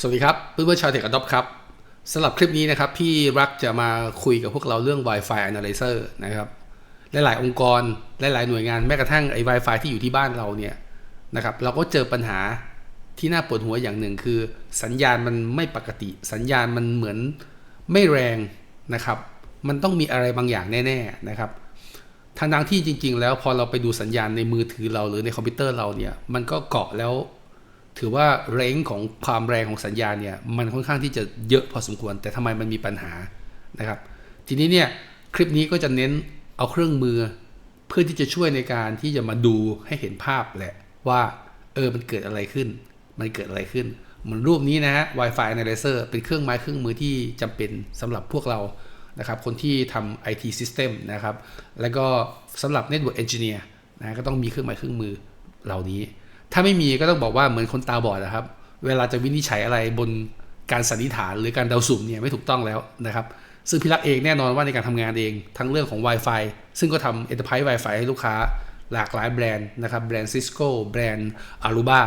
สวัสดีครับเพื่อนๆชาวเทคอดอปครับสำหรับคลิปนี้นะครับ พี่รักจะมาคุยกับพวกเราเรื่อง Wi-Fi Analyzer นะครับหลาย ๆ องค์กรหลาย ๆ หน่วยงานแม้กระทั่งไอ้ Wi-Fi ที่อยู่ที่บ้านเราเนี่ยนะครับเราก็เจอปัญหาที่น่าปวดหัวอย่างหนึ่งคือ สัญญาณมันไม่ปกติ สัญญาณมันเหมือนไม่แรงนะครับ มันต้องมีอะไรบางอย่างแน่ ๆ นะครับทางทางที่จริง ๆ แล้วพอเราไปดูสัญญาณในมือถือเราหรือในคอมพิวเตอร์เราเนี่ยมันก็เกาะแล้ว ถือว่าเรงของความแรงของสัญญาณเนี่ยมันค่อนข้างที่จะเยอะพอสมควร แต่ทำไมมันมีปัญหานะครับ ทีนี้เนี่ยคลิปนี้ก็จะเน้นเอาเครื่องมือ เพื่อที่จะช่วยในการที่จะมาดูให้เห็นภาพแหละว่าเออมันเกิดอะไรขึ้น มันเกิดอะไรขึ้นเหมือนรูปนี้นะฮะ Wi-Fi Analyzer เป็นเครื่องไม้เครื่องมือที่จำเป็นสำหรับพวกเรานะครับคนที่ทำ IT System นะครับ แล้วก็สำหรับ Network Engineer นะก็ต้องมีเครื่องไม้เครื่องมือเหล่านี้ ถ้าไม่มีก็ต้องบอกว่าเหมือนคนตาบอดนะครับ เวลาจะวินิจฉัยอะไรบนการสันนิษฐานหรือการเดาสุ่มเนี่ยไม่ถูกต้องแล้วนะครับ ซึ่งพี่รักเองแน่นอนว่าในการทำงานเองทั้งเรื่องของ Wi-Fi ซึ่งก็ทำ Enterprise Wi-Fi ให้ลูกค้าหลากหลายแบรนด์นะครับแบรนด์ Cisco แบรนด์ Aruba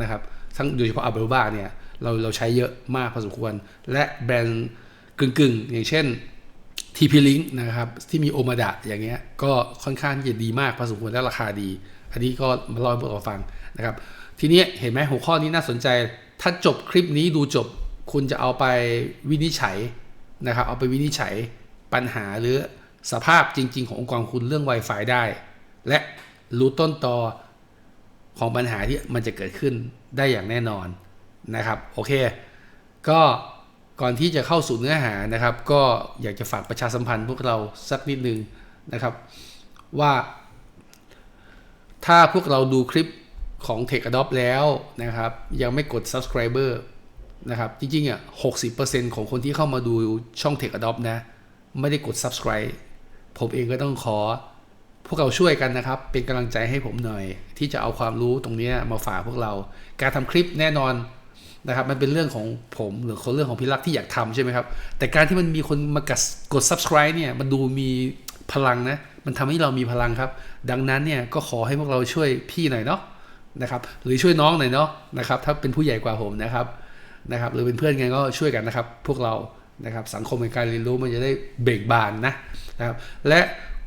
นะครับทั้งโดยเฉพาะ Aruba เนี่ยเราเราใช้เยอะมากพอสมควร และแบรนด์กึ่งๆ อย่างเช่น TP Link นะครับที่มีโอมาดะอย่างเงี้ยก็ค่อนข้างจะดีมากพอสมควรและราคาดี อันนี้ก็มาเล่าให้พวกเราฟัง นะครับ ทีนี้เห็นไหมหัวข้อนี้น่าสนใจ ถ้าจบคลิปนี้ดูจบ คุณจะเอาไปวินิจฉัยนะครับ เอาไปวินิจฉัยปัญหาหรือสภาพจริง ๆ ขององค์กรคุณเรื่อง Wi-Fi ได้ และรู้ต้นตอของปัญหาที่มันจะเกิดขึ้นได้อย่างแน่นอนนะครับ โอเค ก็ก่อนที่จะเข้าสู่เนื้อหานะครับ ก็อยากจะฝากประชาสัมพันธ์พวกเราสักนิดนึงนะครับ ว่า ถ้าพวกเราดูคลิป ของ Tech Adopt แล้วนะครับ ยังไม่กด subscriber นะครับ จริงๆอะ60%ของคนที่เข้ามาดูช่อง Tech Adopt นะ ไม่ได้กด subscribe ผมเองก็ต้องขอพวกเราช่วยกันนะครับ เป็นกำลังใจให้ผมหน่อย ที่จะเอาความรู้ตรงนี้มาฝากพวกเรา การทำคลิปแน่นอนนะครับมันเป็นเรื่องของผมหรือคนเรื่องของพี่รักที่อยากทำใช่ไหมครับ แต่การที่มันมีคนมากดกด subscribe เนี่ยมันดูมีพลังนะ มันทำให้เรามีพลังครับ ดังนั้นเนี่ยก็ขอให้พวกเราช่วยพี่หน่อยเนาะ นะครับหรือช่วยน้องหน่อยเนาะนะครับถ้าเป็นผู้ใหญ่กว่าผมนะครับนะครับหรือเป็นเพื่อนกันก็ช่วยกันนะครับ พวกเรานะครับสังคมแห่งการเรียนรู้มันจะได้เบิกบานนะนะครับและ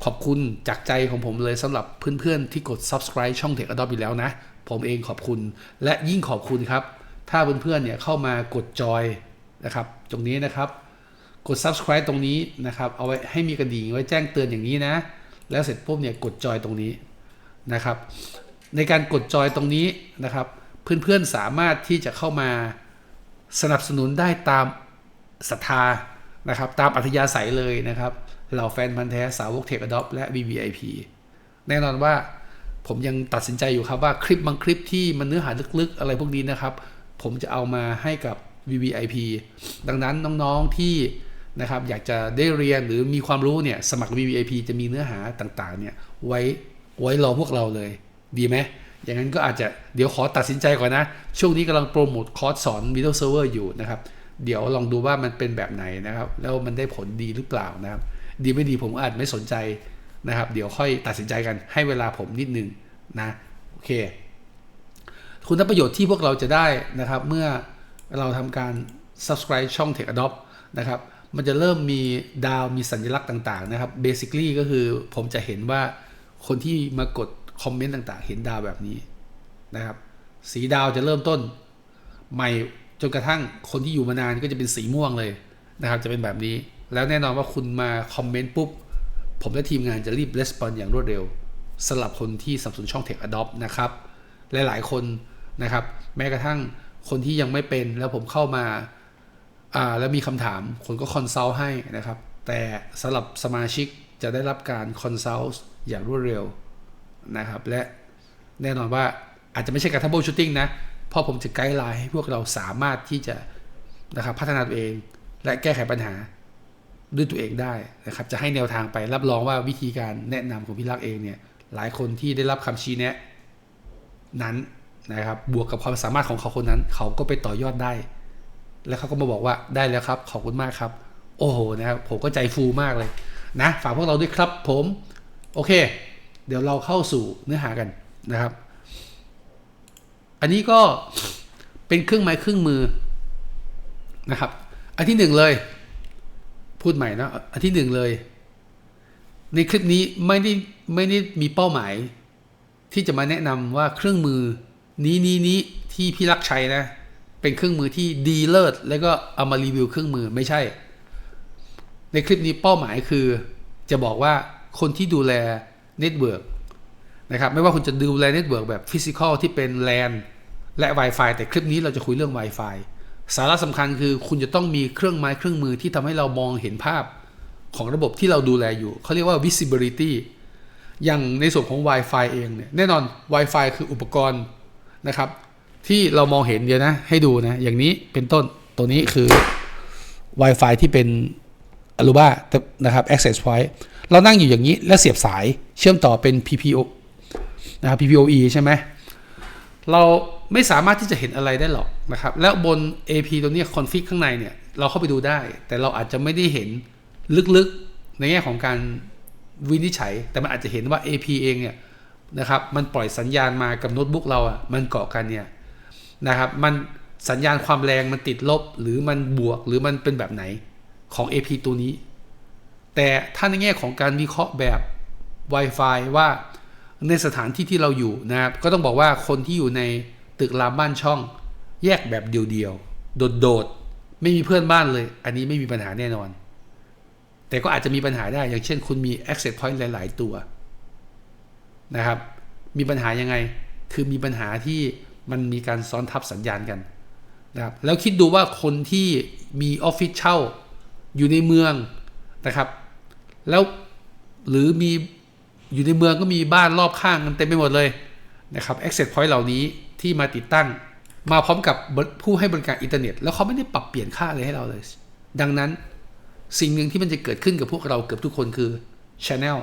ขอบคุณจากใจของผมเลยสำหรับเพื่อนๆที่กด subscribe ช่อง Tech Adopt อยู่แล้วนะ ผมเองขอบคุณและยิ่งขอบคุณครับ ถ้าเพื่อนๆเนี่ยเข้ามากดจอยนะครับ ตรงนี้นะครับ กด subscribe ตรงนี้นะครับ เอาไว้ให้มีกระดิ่งไว้แจ้งเตือนอย่างนี้นะ แล้วเสร็จปุ๊บเนี่ยกดจอยตรงนี้นะครับ ในการกดจอยตรงนี้นะครับ เพื่อนๆสามารถที่จะเข้ามาสนับสนุนได้ตามศรัทธานะครับ ตามอัธยาศัยเลยนะครับเหล่าแฟนพันธ์แท้สาวกเทคอดอปและ VVIP แน่นอนว่าผมยังตัดสินใจอยู่ครับว่าคลิปบางคลิปที่มันเนื้อหาลึกๆ อะไรพวกนี้นะครับ ผมจะเอามาให้กับ VVIP ดังนั้นน้องๆที่นะครับอยากจะได้เรียนหรือมีความรู้เนี่ยสมัคร VVIP จะมีเนื้อหาต่างๆเนี่ยไว้ไว้รอพวกเราเลย ดีไหมอย่างนั้นก็อาจจะเดี๋ยวขอตัดสินใจก่อนนะ ช่วงนี้กำลังโปรโมทคอร์สสอน Middle Server อยู่นะครับ เดี๋ยวลองดูว่ามันเป็นแบบไหนนะครับ แล้วมันได้ผลดีหรือเปล่านะครับ ดีไม่ดีผมอาจไม่สนใจนะครับ เดี๋ยวค่อยตัดสินใจกันให้เวลาผมนิดนึงนะโอเค คุณประโยชน์ที่พวกเราจะได้นะครับ เมื่อเราทำการ subscribe ช่อง Tech Adopt นะครับ มันจะเริ่มมีดาวมีสัญลักษณ์ต่าง ๆ นะครับ basically ก็คือผมจะเห็นว่าคนที่มากด คอมเมนต์ต่างๆ เห็นดาวแบบนี้นะครับ สีดาวจะเริ่มต้น ใหม่จนกระทั่งคนที่อยู่มานานก็จะเป็นสีม่วงเลยนะครับ จะเป็นแบบนี้ แล้วแน่นอนว่าคุณมาคอมเมนต์ปุ๊บ ผมและทีมงานจะรีบレスปอนอย่างรวดเร็วสำหรับคนที่สับสนุนช่อง Tech Adopt นะครับ หลายๆ คนนะครับ แม้กระทั่งคนที่ยังไม่เป็นแล้วผมเข้ามาอ่าแล้วมีคำถามคนก็คอนซัลท์ให้นะครับ แต่สำหรับสมาชิกจะได้รับการคอนซัลท์อย่างรวดเร็ว นะครับ และแน่นอนว่าอาจจะไม่ใช่การทับเบิลชูตติ้งนะเพราะผมจะไกด์ไลน์ให้พวกเราสามารถที่จะนะครับพัฒนาตัวเองและแก้ไขปัญหาด้วยตัวเองได้นะครับ จะให้แนวทางไปรับรองว่าวิธีการแนะนำของพี่ลักษณ์เองเนี่ย หลายคนที่ได้รับคำชี้แนะ นั้นนะครับ บวกกับความสามารถของเขาคนนั้น เขาก็ไปต่อยอดได้ แล้วเขาก็มาบอกว่าได้แล้วครับ ขอบคุณมากครับ โอ้โหนะครับผมก็ใจฟูมากเลยนะ ฝากพวกเราด้วยครับผม โอเค เดี๋ยวเราเข้าสู่เนื้อหากันนะครับ อันนี้ก็เป็นเครื่องไม้เครื่องมือนะครับ อันที่หนึ่งเลย พูดใหม่นะอันที่หนึ่งเลย ในคลิปนี้ไม่ได้ไม่ได้มีเป้าหมาย ที่จะมาแนะนำว่าเครื่องมือนี้นี้นี้ที่พี่รักใช้นะ เป็นเครื่องมือที่ดีเลิศแล้วก็เอามารีวิวเครื่องมือไม่ใช่ ในคลิปนี้เป้าหมายคือจะบอกว่าคนที่ดูแล เน็ตเวิร์กนะครับไม่ว่าคุณจะดูแลเน็ตเวิร์กแบบฟิสิกอลที่เป็น LAN และ Wi-Fi แต่คลิปนี้เราจะคุยเรื่อง Wi-Fi สาระสำคัญคือคุณจะต้องมีเครื่องไม้เครื่องมือที่ทำให้เรามองเห็นภาพของระบบที่เราดูแลอยู่ เขาเรียกว่า visibility อย่างในส่วนของ Wi-Fi เองเนี่ยแน่นอน Wi-Fi คืออุปกรณ์นะครับ ที่เรามองเห็นเดี๋ยวนะ ให้ดูนะ อย่างนี้เป็นต้นตัวนี้คือ Wi-Fi ที่เป็น Aruba นะครับ access point เรานั่งอยู่อย่างนี้แล้วเสียบสายเชื่อมต่อเป็น PPO นะครับ PPOE ใช่ไหมเราไม่สามารถที่จะเห็นอะไรได้หรอกนะครับ แล้วบน AP ตัวนี้คอนฟิกข้างในเนี่ยเราเข้าไปดูได้ แต่เราอาจจะไม่ได้เห็นลึกๆในแง่ของการวินิจฉัย แต่มันอาจจะเห็นว่า AP เองเนี่ยนะครับมันปล่อยสัญญาณมากับโน้ตบุ๊กเราอะ่ะมันเกาะกันเนี่ยนะครับมันสัญญาณความแรงมันติดลบหรือมันบวกหรือมันเป็นแบบไหน ของ AP ตัวนี้ แต่ถ้าในแง่ของการวิเคราะห์แบบ Wi-Fi ว่าในสถานที่ที่เราอยู่นะครับ ก็ต้องบอกว่าคนที่อยู่ในตึกรามบ้านช่อง แยกแบบเดียวๆ โดดๆ ไม่มีเพื่อนบ้านเลย อันนี้ไม่มีปัญหาแน่นอน แต่ก็อาจจะมีปัญหาได้ อย่างเช่น คุณมี access point หลาย ๆ ตัวนะครับ มีปัญหายังไง คือมีปัญหาที่มันมีการซ้อนทับสัญญาณกันนะครับ แล้วคิดดูว่าคนที่มีออฟฟิศเช่า อยู่ในเมืองนะครับ แล้วหรือมีอยู่ในเมืองก็มีบ้านรอบข้างกันเต็มไปหมดเลยนะครับ access point เหล่านี้ที่มาติดตั้ง มาพร้อมกับผู้ให้บริการอินเทอร์เน็ต แล้วเขาไม่ได้ปรับเปลี่ยนค่าอะไรให้เราเลย ดังนั้นสิ่งหนึ่งที่มันจะเกิดขึ้นกับพวกเราเกือบทุกคนคือ Channel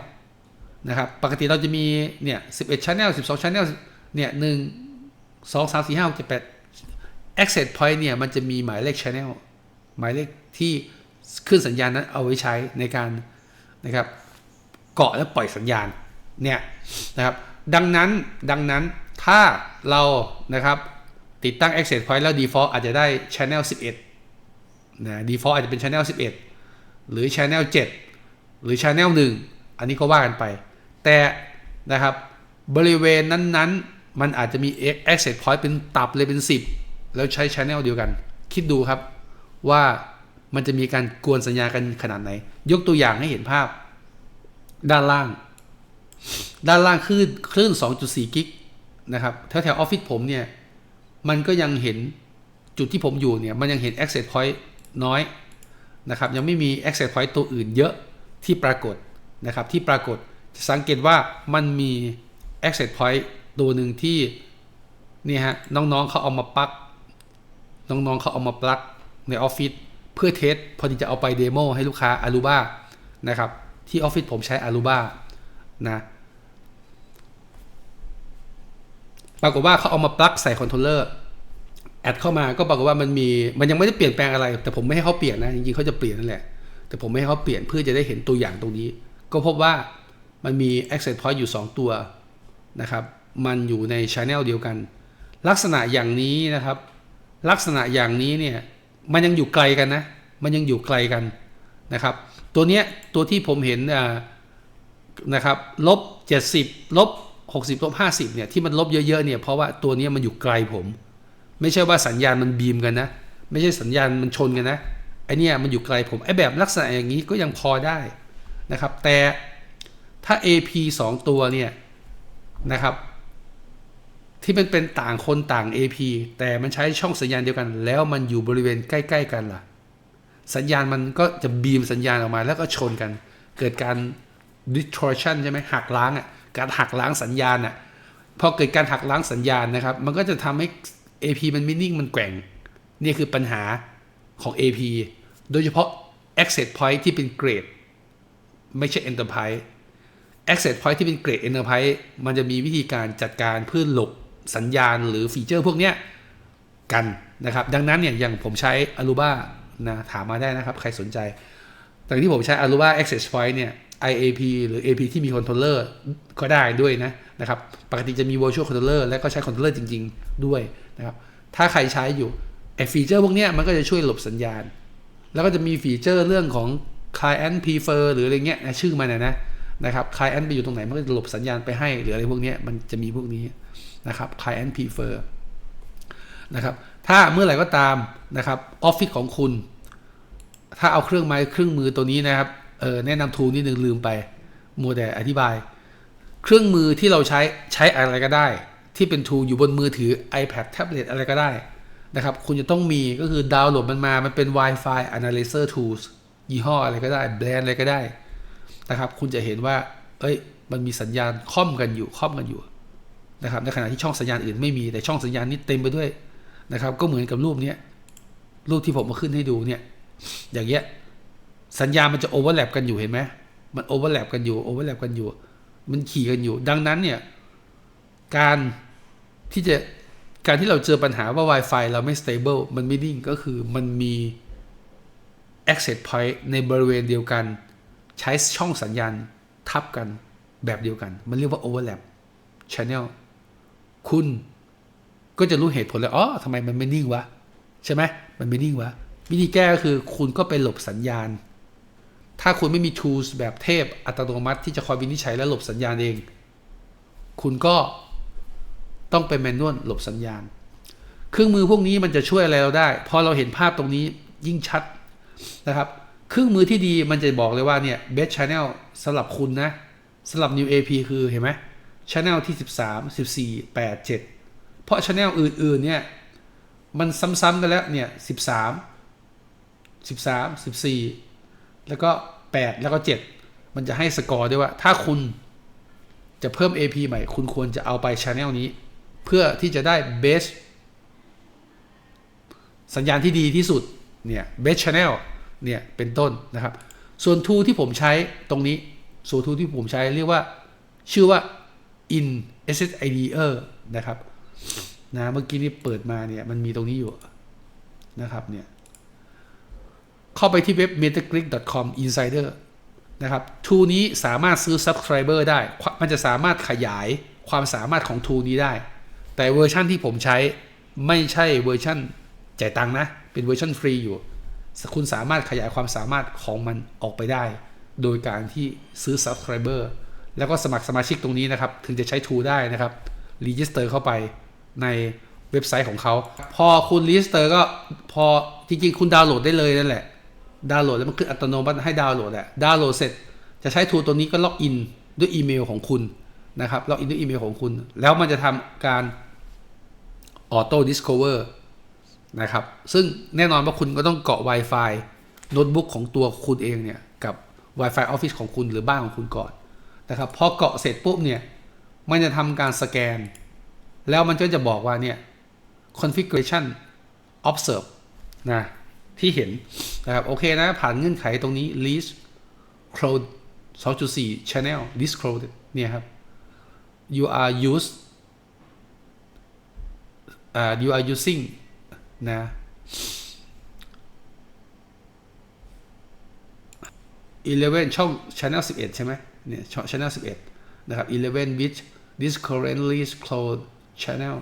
นะครับ ปกติเราจะมีเนี่ย 11 Channel 12 Channel เนี่ย1 2 3 4 5 6 7 8 access point เนี่ยมันจะมีหมายเลข Channel หมายเลขที่ ขึ้นสัญญาณนั้นเอาไว้ใช้ในการนะครับเกาะและปล่อยสัญญาณเนี่ยนะครับดังนั้นดังนั้นถ้าเรานะครับติดตั้ง access point แล้ว default อาจจะได้ channel 11นะ default อาจจะเป็น channel 11 หรือ channel 7 หรือ channel 1 อันนี้ก็ว่ากันไป แต่นะครับบริเวณนั้นๆ มันอาจจะมี access point เป็นตับเลยเป็น 10 แล้วใช้ channel เดียวกัน คิดดูครับว่า มันจะมีการกวนสัญญากันขนาดไหน ยกตัวอย่างให้เห็นภาพ ด้านล่าง ด้านล่างคลื่นคลื่น 2.4 กิกนะครับแถวแถวออฟฟิศผมเนี่ย มันก็ยังเห็นจุดที่ผมอยู่เนี่ย มันยังเห็น access point น้อยนะครับ ยังไม่มี access point ตัวอื่นเยอะที่ปรากฏนะครับ ที่ปรากฏจะสังเกตว่ามันมี access point ตัวหนึ่งที่นี่ฮะน้องๆเขาเอามาปลักน้องๆเขาเอามาปลักในออฟฟิศ เพื่อเทสพอดีจะเอาไปเดโมให้ลูกค้า Aruba นะครับ ที่ออฟฟิศผมใช้ Aruba นะปรากฏว่าเขาเอามาปลั๊กใส่คอนโทรลเลอร์แอดเข้ามาก็ปรากฏว่ามันมีมันยังไม่ได้เปลี่ยนแปลงอะไร แต่ผมไม่ให้เขาเปลี่ยนนะจริงๆเขาจะเปลี่ยนนั่นแหละ แต่ผมไม่ให้เขาเปลี่ยนเพื่อจะได้เห็นตัวอย่างตรงนี้ ก็พบว่ามันมี access point อยู่ 2 ตัวนะครับ มันอยู่ใน channel เดียวกัน ลักษณะอย่างนี้นะครับ ลักษณะอย่างนี้เนี่ย มันยังอยู่ไกลกันนะ มันยังอยู่ไกลกันนะครับ ตัวเนี้ยตัวที่ผมเห็นนะครับลบ 70ลบ60ลบ50เนี่ยที่มันลบเยอะๆเนี่ยเพราะว่าตัวนี้มันอยู่ไกลผม ไม่ใช่ว่าสัญญาณมันบีมกันนะ ไม่ใช่สัญญาณมันชนกันนะไอเนี่ยมันอยู่ไกลผมไอแบบลักษณะอย่างนี้ก็ยังพอได้นะครับ แต่ถ้า AP 2 ตัวเนี่ยนะครับ ที่มันเป็นต่างคนต่าง AP แต่มันใช้ช่องสัญญาณเดียวกัน แล้วมันอยู่บริเวณใกล้ ๆ กันล่ะ สัญญาณมันก็จะบีมสัญญาณออกมาแล้วก็ชนกัน เกิดการ distortion ใช่ไหมหักล้างอะการหักล้างสัญญาณอะพอเกิดการหักล้างสัญญาณนะครับ มันก็จะทำให้ AP มันไม่นิ่งมันแกว่ง นี่คือปัญหาของ AP โดยเฉพาะ access point ที่เป็นเกรด ไม่ใช่ enterprise access point ที่เป็นเกรด enterprise มันจะมีวิธีการจัดการเพื่อหลบ สัญญาณหรือฟีเจอร์พวกเนี้ยกันนะครับ ดังนั้นเนี่ยอย่างผมใช้ Aruba นะถามมาได้นะครับ ใครสนใจ แต่ที่ผมใช้ Aruba access point เนี่ย IAP หรือ AP ที่มีคอนโทรลเลอร์ก็ได้ด้วยนะนะครับ ปกติจะมี virtual controller และก็ใช้คอนโทรลเลอร์จริง ๆ ด้วยนะครับ ถ้าใครใช้อยู่ไอฟีเจอร์พวกนี้มันก็จะช่วยหลบสัญญาณ แล้วก็จะมีฟีเจอร์เรื่องของ client prefer หรืออะไรเงี้ยนะชื่อมันนะนะนะครับ client ไปอยู่ตรงไหนมันก็จะหลบสัญญาณไปให้ หรืออะไรพวกนี้มันจะมีพวกนี้ นะครับ client prefer นะครับ ถ้าเมื่อไหร่ก็ตามนะครับออฟฟิศของคุณ ถ้าเอาเครื่องไม้เครื่องมือตัวนี้นะครับเออแนะนำทูนิดนึงลืมไปมัวแต่อธิบาย เครื่องมือที่เราใช้ใช้อะไรก็ได้ ที่เป็นทูอยู่บนมือถือ iPad แท็บเล็ตอะไรก็ได้นะครับ คุณจะต้องมีก็คือดาวน์โหลดมันมา มันเป็น Wi-Fi Analyzer Tools ยี่ห้ออะไรก็ได้ แบรนด์อะไรก็ได้นะครับ คุณจะเห็นว่า เอ้ย มันมีสัญญาณค่อมกันอยู่ค่อมกันอยู่ นะครับในขณะที่ช่องสัญญาณอื่นไม่มีแต่ช่องสัญญาณนี้เต็มไปด้วยนะครับ ก็เหมือนกับรูปนี้รูปที่ผมมาขึ้นให้ดูเนี่ยอย่างเงี้ยสัญญาณมันจะโอเวอร์แลปกันอยู่เห็นไหมมันโอเวอร์แลปกันอยู่โอเวอร์แลปกันอยู่ มันขี่กันอยู่ ดังนั้นเนี่ยการที่จะการที่เราเจอปัญหาว่า Wi-Fi เราไม่ stable มันไม่นิ่งก็คือมันมี access point ในบริเวณเดียวกัน ใช้ช่องสัญญาณทับกันแบบเดียวกัน มันเรียกว่า overlap channel คุณก็จะรู้เหตุผลเลยอ๋อทำไมมันไม่นิ่งวะ ใช่ไหมมันไม่นิ่งวะ วิธีแก้ก็คือคุณก็ไปหลบสัญญาณ ถ้าคุณไม่มี tools แบบเทพอัตโนมัติที่จะคอยวินิจฉัยและหลบสัญญาณเอง คุณก็ต้องไปแมนนวลหลบสัญญาณ เครื่องมือพวกนี้มันจะช่วยอะไรเราได้ พอเราเห็นภาพตรงนี้ยิ่งชัดนะครับ เครื่องมือที่ดีมันจะบอกเลยว่าเนี่ย best channel สำหรับคุณนะสำหรับ new AP คือเห็นไหม channel ที่ 13 14 8 7 เพราะ channel อื่นๆเนี่ยมันซ้ำๆกันแล้วเนี่ย13 13 14 แล้วก็ 8 แล้วก็ 7 มันจะให้สกอร์ด้วยว่า ถ้าคุณจะเพิ่ม AP ใหม่ คุณควรจะเอาไป channel นี้ เพื่อที่จะได้ best สัญญาณที่ดีที่สุดเนี่ย best channel เนี่ยเป็นต้นนะครับ ส่วน tool ที่ผมใช้ตรงนี้ส่วน tool ที่ผมใช้เรียกว่าชื่อว่า in SSIDer นะครับนะเมื่อกี้นี่เปิดมาเนี่ยมันมีตรงนี้อยู่นะครับเนี่ยเข้าไปที่เว็บ metacritic.com insider นะครับ tool นี้สามารถซื้อ subscriber ได้ มันจะสามารถขยายความสามารถของ tool นี้ได้ แต่เวอร์ชั่นที่ผมใช้ไม่ใช่เวอร์ชั่นจ่ายตังค์นะ เป็นเวอร์ชันฟรีอยู่ คุณสามารถขยายความสามารถของมันออกไปได้ โดยการที่ซื้อ Subscriber แล้วก็สมัครสมาชิกตรงนี้นะครับ ถึงจะใช้ Tool ได้นะครับรีจิสเตอร์เข้าไปในเว็บไซต์ของเขา พอคุณรีจิสเตอร์ก็พอจริงๆ คุณดาวน์โหลดได้เลยนั่นแหละดาวน์โหลดแล้วมันขึ้นอัตโนมัติให้ดาวน์โหลดแหละดาวน์โหลดเสร็จจะใช้ Tool ตัวนี้ก็ล็อกอินด้วยอีเมลของคุณนะครับล็อกอินด้วยอีเมลของคุณ แล้วมันจะทำการออโต้ดิส c o v e r นะครับ ซึ่งแน่นอนว่าคุณก็ต้องเกาะ Wi-Fi โน้ตบุ๊กของตัวคุณเองเนี่ย กับ Wi-Fi Office ของคุณหรือบ้านของคุณก่อน นะครับพอเกาะเสร็จปุ๊บเนี่ยมันจะทำการสแกน แล้วมันก็จะบอกว่าเนี่ย configuration observe นะที่เห็นนะครับโอเคนะ ผ่านเงื่อนไขตรงนี้ list cloud 2.4 channel list cloud เนี่ยครับ you are used uh, you are using นะ 11 ช่อง channel 11 ใช่ไหม เนี่ยช่อง channel 11 นะครับ 11 which this currently cloud channel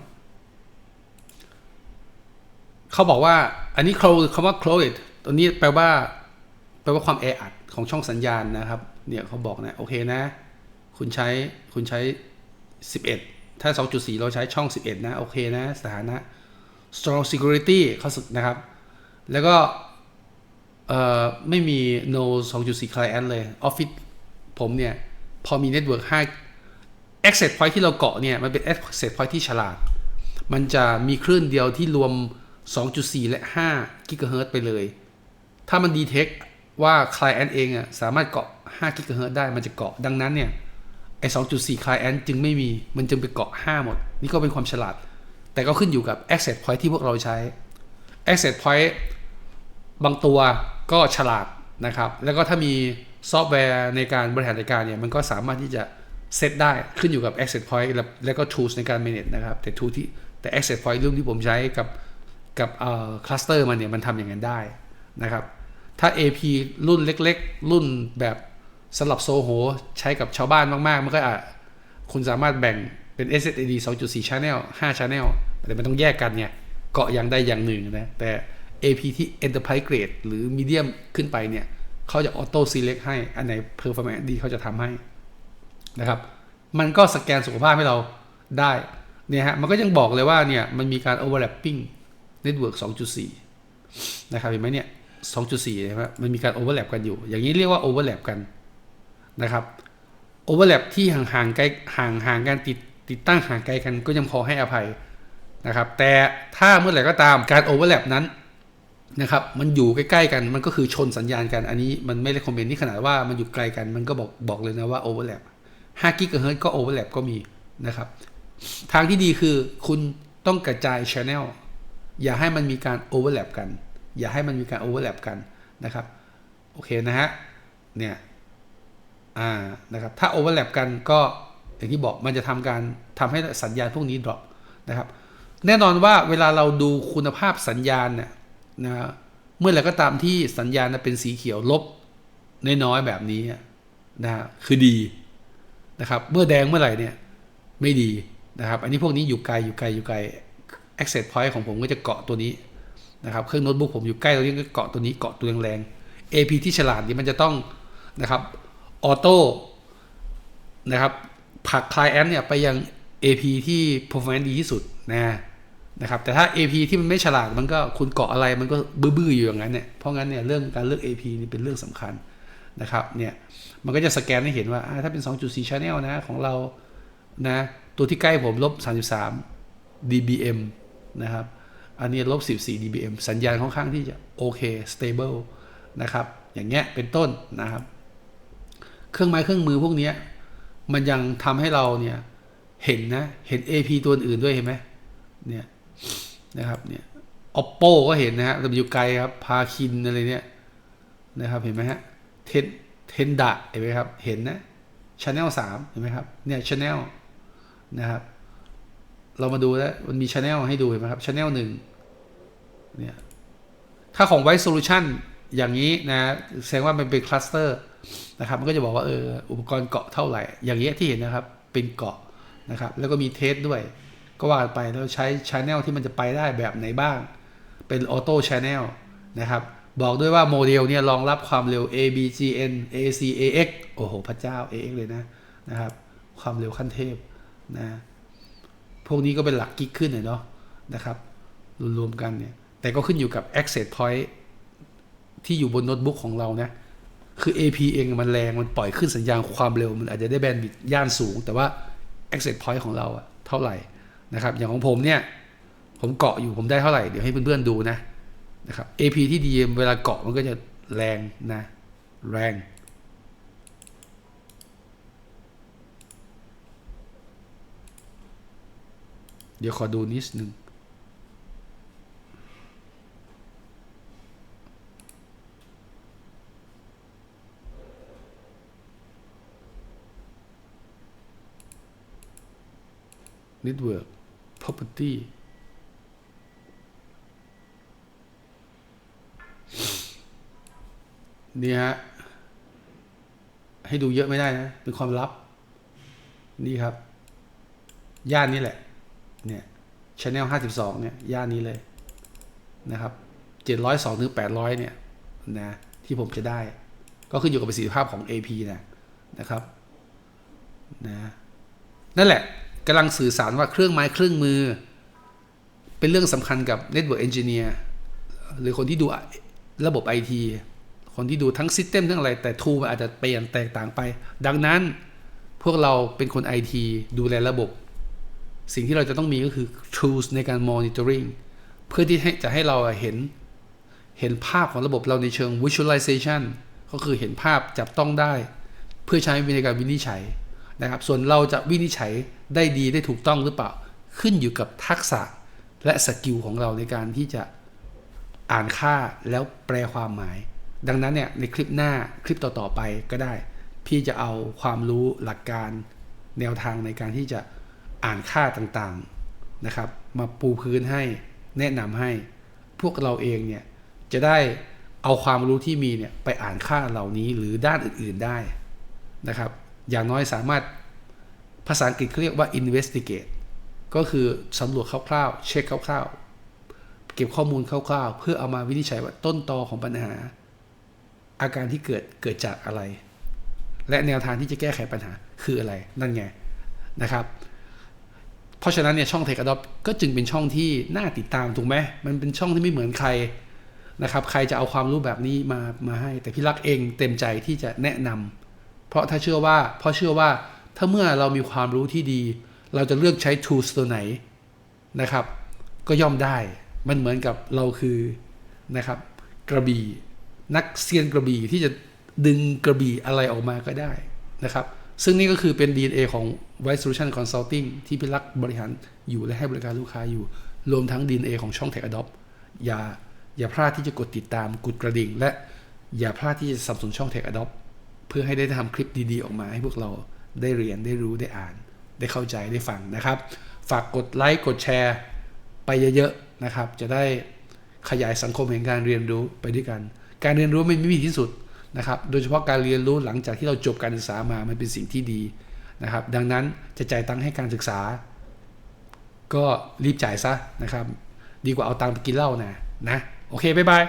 เขาบอกว่าอันนี้ cloud คำว่า cloud ตัวนี้แปลว่า แปลว่าความแออัดของช่องสัญญาณนะครับ เนี่ยเขาบอกนะ โอเคนะ คุณใช้ คุณใช้ 11 ถ้า 2.4 เราใช้ช่อง 11 นะ โอเคนะ สถานะ strong security เขาสึกนะครับ แล้วก็ไม่มี no 2.4 client เลย Office ผมเนี่ย พอมี Network 5 access point ที่เราเกาะเนี่ย มันเป็น access point ที่ฉลาด มันจะมีคลื่นเดียวที่รวม 2.4 และ 5 GHz ไปเลย ถ้ามัน detect ว่า client เองอะสามารถเกาะ 5 GHz ได้มันจะเกาะดังนั้นเนี่ยไอ้2.4 client จึงไม่มีมันจึงไปเกาะ 5 หมด นี่ก็เป็นความฉลาด แต่ก็ขึ้นอยู่กับ access point ที่พวกเราใช้ access point บางตัวก็ฉลาดนะครับ แล้วก็ถ้ามี ซอฟต์แวร์ในการบริหารจัดการเนี่ยมันก็สามารถที่จะเซตได้ขึ้นอยู่กับ access point แล้วก็ tools ในการ manage นะครับ แต่ tool ที่แต่ access point รุ่นที่ผมใช้กับกับเอ่อ cluster มันเนี่ยมันทำอย่างนั้นได้นะครับ ถ้า AP รุ่นเล็กๆ รุ่นแบบสำหรับโซโหใช้กับชาวบ้านมากๆ มันก็อาจคุณสามารถแบ่งเป็น SSID 2.4 channel 5 channel แต่มันต้องแยกกันเนี่ยเกาะอย่างใดอย่างหนึ่งนะแต่ AP ที่ Enterprise Grade หรือ Medium ขึ้นไปเนี่ย เขาจะ Auto Select ให้ อันไหน Performance ดีเขาจะทำให้นะครับ มันก็สแกนสุขภาพให้เราได้เนี่ยฮะ มันก็ยังบอกเลยว่าเนี่ยมันมีการ overlapping network 2.4 นะครับเห็นไหมเนี่ย 2.4ใช่ไหมมันมีการ overlap กันอยู่ อย่างนี้เรียกว่า overlap กันนะครับ overlap ที่ห่างๆไกลห่างห่างกันติดติดตั้งห่างไกลกันก็ยังพอให้อภัยนะครับ แต่ถ้าเมื่อไหร่ก็ตามการ overlap นั้น นะครับ มันอยู่ใกล้ๆกัน มันก็คือชนสัญญาณกัน อันนี้มันไม่ได้คอมเมนต์นี่ขนาดว่ามันอยู่ไกลกัน มันก็บอกบอกเลยนะว่า overlap 5กิกะเฮิรตซ์ก็ overlap ก็มีนะครับ ทางที่ดีคือคุณต้องกระจาย channel อย่าให้มันมีการ overlap กัน อย่าให้มันมีการ overlap กันนะครับ โอเคนะฮะ เนี่ย อ่า นะครับ ถ้า overlap กันก็อย่างที่บอกมันจะทำการทำให้สัญญาณพวกนี้ drop นะครับ แน่นอนว่าเวลาเราดูคุณภาพสัญญาณเนี่ย นะเมื่อไหร่ก็ตามที่สัญญาณเป็นสีเขียวลบน้อยๆแบบนี้นะคือดีนะครับ เมื่อแดงเมื่อไหร่เนี่ยไม่ดีนะครับ อันนี้พวกนี้อยู่ไกลอยู่ไกลอยู่ไกล access point ของผมก็จะเกาะตัวนี้นะครับ เครื่องโน้ตบุ๊กผมอยู่ใกล้ตรงนี้ก็เกาะตัวนี้เกาะตัวแรงๆ AP ที่ฉลาดนี่มันจะต้องนะครับออโต้นะครับผัก client เนี่ยไปยัง AP ที่ performance ดีที่สุดนะ นะครับแต่ถ้า AP ที่มันไม่ฉลาดมันก็คุณเกาะอะไรมันก็บื้อๆอยู่อย่างนั้นเนี่ยเพราะงั้นเนี่ยเรื่องการเลือก AP นี่เป็นเรื่องสำคัญนะครับเนี่ยมันก็จะสแกนให้เห็นว่าถ้าเป็น 2.4 channel นะของเรานะตัวที่ใกล้ผมลบ 33 dBm นะครับอันนี้ลบ 14 dBm สัญญาณค่อนข้างที่จะโอเค stable นะครับอย่างเงี้ยเป็นต้นนะครับ เครื่องไม้เครื่องมือพวกนี้มันยังทำให้เราเนี่ยเห็นนะเห็น AP ตัวอื่นด้วยเห็นไหมเนี่ย นะครับเนี่ย oppo ก็เห็นนะฮะแต่อยู่ไกลครับพาคินอะไรเนี่ยนะครับเห็นไหมฮะเทนเทนดะเห็นไหมครับ เห็นนะ channel สามเห็นไหมครับเนี่ย channel นะครับ เรามาดูแล้วมันมี channel ให้ดูเห็นไหมครับ channel หนึ่งเนี่ยถ้าของ White Solution อย่างนี้นะแสดงว่ามันเป็นคลัสเตอร์นะครับ มันก็จะบอกว่าเอออุปกรณ์เกาะเท่าไหร่ อย่างเงี้ยที่เห็นนะครับ เป็นเกาะนะครับ แล้วก็มีเทสด้วย ก็ว่าไปแล้วใช้ channel ที่มันจะไปได้แบบไหนบ้าง เป็นออโต้ channel นะครับ บอกด้วยว่าโมเดลเนี่ยรองรับความเร็ว ABGN AC AX โอ้โห พระเจ้า AX เลยนะนะครับ ความเร็วขั้นเทพนะพวกนี้ก็เป็นหลักกิกขึ้นเลยเนาะนะครับ รวมๆกันเนี่ย แต่ก็ขึ้นอยู่กับ access point ที่อยู่บนโน้ตบุ๊กของเรานะ คือ AP เองมันแรง มันปล่อยขึ้นสัญญาณความเร็ว มันอาจจะได้แบนด์วิดต์ย่านสูง แต่ว่า access point ของเราอะเท่าไหร่ นะครับ อย่างของผมเนี่ยผมเกาะอยู่ผมได้เท่าไหร่ เดี๋ยวให้เพื่อนๆดูนะนะครับ AP ที่ดีเวลาเกาะมันก็จะแรงนะ แรง เดี๋ยวขอดูนิดนึง Network Property นี่ฮะ ให้ดูเยอะไม่ได้นะ เป็นความลับ นี่ครับ ย่านนี้แหละ เนี่ย Channel 52เนี่ย ย่านนี้เลยนะครับ702ถึง800เนี่ยนะที่ผมจะได้ ก็ขึ้นอยู่กับประสิทธิภาพของ AP นะนะครับนะนั่นแหละ กำลังสื่อสารว่าเครื่องไม้เครื่องมือ เป็นเรื่องสำคัญกับ Network Engineer หรือคนที่ดูระบบ IT คนที่ดูทั้ง System ทั้งอะไร แต่ Tool อาจจะเปลี่ยนแตกต่างไป ดังนั้นพวกเราเป็นคน IT ดูแลระบบ สิ่งที่เราจะต้องมีก็คือ tools ในการ monitoring เพื่อที่จะให้เราเห็นเห็นภาพของระบบเราในเชิง visualization ก็คือเห็นภาพจับต้องได้ เพื่อใช้ในการวินิจฉัย นะครับส่วนเราจะวินิจฉัยได้ดีได้ถูกต้องหรือเปล่า ขึ้นอยู่กับทักษะและสกิลของเราในการที่จะอ่านค่าแล้วแปลความหมาย ดังนั้นเนี่ยในคลิปหน้าคลิปต่อๆไปก็ได้ พี่จะเอาความรู้หลักการแนวทางในการที่จะอ่านค่าต่างๆนะครับ มาปูพื้นให้แนะนำให้พวกเราเองเนี่ยจะได้เอาความรู้ที่มีเนี่ยไปอ่านค่าเหล่านี้หรือด้านอื่นๆได้นะครับ อย่างน้อยสามารถภาษาอังกฤษเขาเรียกว่า investigate ก็คือสำรวจคร่าวๆ เช็คคร่าวๆ เก็บข้อมูลคร่าวๆ เพื่อเอามาวินิจฉัยว่าต้นตอของปัญหา อาการที่เกิดเกิดจากอะไร และแนวทางที่จะแก้ไขปัญหาคืออะไร นั่นไงนะครับ เพราะฉะนั้นเนี่ยช่อง Tech Adopt ก็จึงเป็นช่องที่น่าติดตามถูกไหมมันเป็นช่องที่ไม่เหมือนใครนะครับ ใครจะเอาความรู้แบบนี้มามาให้ แต่พี่รักเองเต็มใจที่จะแนะนำ เพราะถ้าเชื่อว่าเพราะเชื่อว่าถ้าเมื่อเรามีความรู้ที่ดี เราจะเลือกใช้ tools ตัวไหนนะครับ ก็ย่อมได้มันเหมือนกับเราคือนะครับกระบี่นักเซียนกระบี่ที่จะดึงกระบี่อะไรออกมาก็ได้นะครับ ซึ่งนี่ก็คือเป็น DNA ของ White Solution Consulting ที่พี่รักบริหารอยู่และให้บริการลูกค้าอยู่ รวมทั้ง DNA ของช่อง Tech Adopt อย่าอย่าพลาดที่จะกดติดตามกดกระดิ่ง และอย่าพลาดที่จะสับสนช่อง Tech Adopt เพื่อให้ได้ทำคลิปดีๆออกมาให้พวกเราได้เรียนได้รู้ได้อ่าน ได้เข้าใจได้ฟังนะครับ ฝากกดไลค์กดแชร์ ไปเยอะๆนะครับ จะได้ขยายสังคมแห่งการเรียนรู้ไปด้วยกัน การเรียนรู้ไม่มีที่สุดนะครับ โดยเฉพาะการเรียนรู้หลังจากที่เราจบการศึกษามามันเป็นสิ่งที่ดีนะครับ ดังนั้นจะจ่ายตังค์ให้การศึกษา ก็รีบจ่ายซะนะครับ ดีกว่าเอาตังค์ไปกินเหล้านะนะ โอเคบ๊ายบาย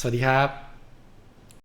สวัสดีครับ